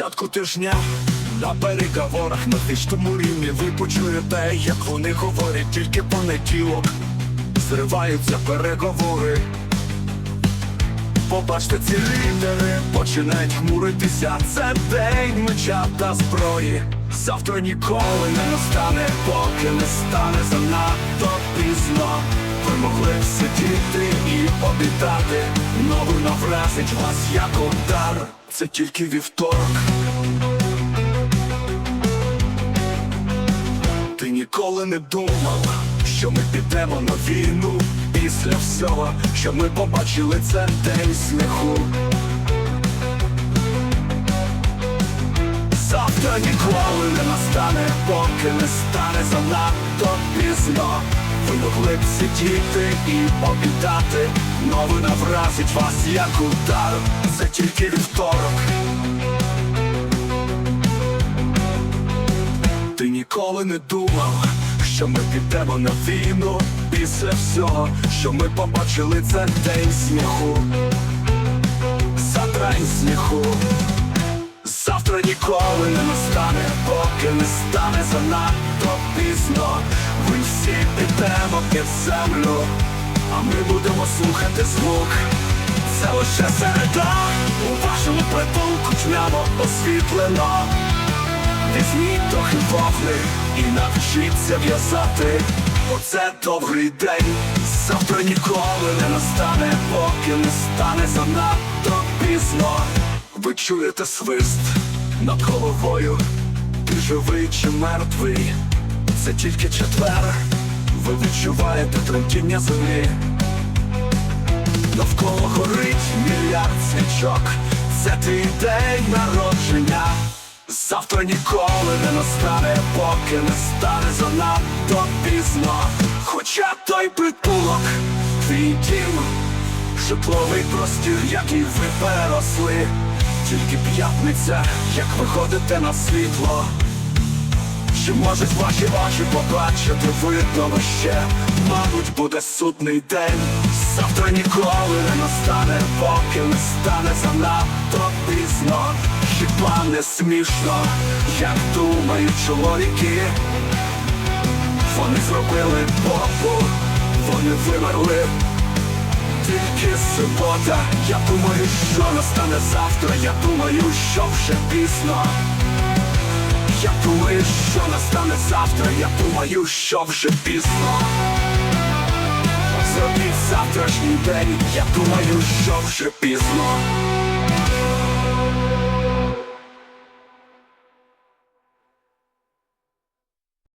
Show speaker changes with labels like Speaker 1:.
Speaker 1: початку тижня на переговорах на фічному рівні ви почуєте, як вони говорять тільки понеділок. Зриваються переговори. Побачте ці літери, починають хмуритися. Це день меча та зброї. Завтра ніколи не настане, поки не стане занадто пізно. Могли сидіти і обітати. Новина вразить вас як удар. Це тільки вівторок. Ти ніколи не думав, що ми підемо на війну після всього, що ми побачили це день сміху. Завтра ніколи не настане, поки не стане занадто пізно. Ви могли б сидіти і обітати, новина вразить вас як удар. Це тільки вівторок. Ти ніколи не думав, що ми підемо на війну після всього, що ми побачили це день сміху. Й сміху. Завтра ніколи не настане, поки не стане занадто пізно. Ви всі підемо під землю, а ми будемо слухати звук. Це лише середа, у вашому притулку тьмяно освітлено. Візьміть трохи вогни і навчіться в'язати. Оце довгий день, завтра ніколи не настане, поки не стане занадто пізно. Ви чуєте свист над головою, ти живий чи мертвий, це тільки четвер, ви відчуваєте тремтіння землі. Навколо горить мільярд свічок, це твій день народження. Завтра ніколи не настане, поки не стане занадто пізно. Хоча той притулок, твій дім, житловий простір, який ви переросли, тільки п'ятниця, як виходите на світло. Чи можуть ваші очі побачити видно ще? Мабуть, буде судний день. Завтра ніколи не настане, поки не стане занадто пізно. Хіба не смішно, як думають чоловіки? Вони зробили попу, вони вимерли. Тільки субота, я думаю, що настане завтра, я думаю, що вже пізно. Я думаю, що настане завтра, я думаю, що вже пізно. Зробіть завтрашній день, я думаю, що вже пізно.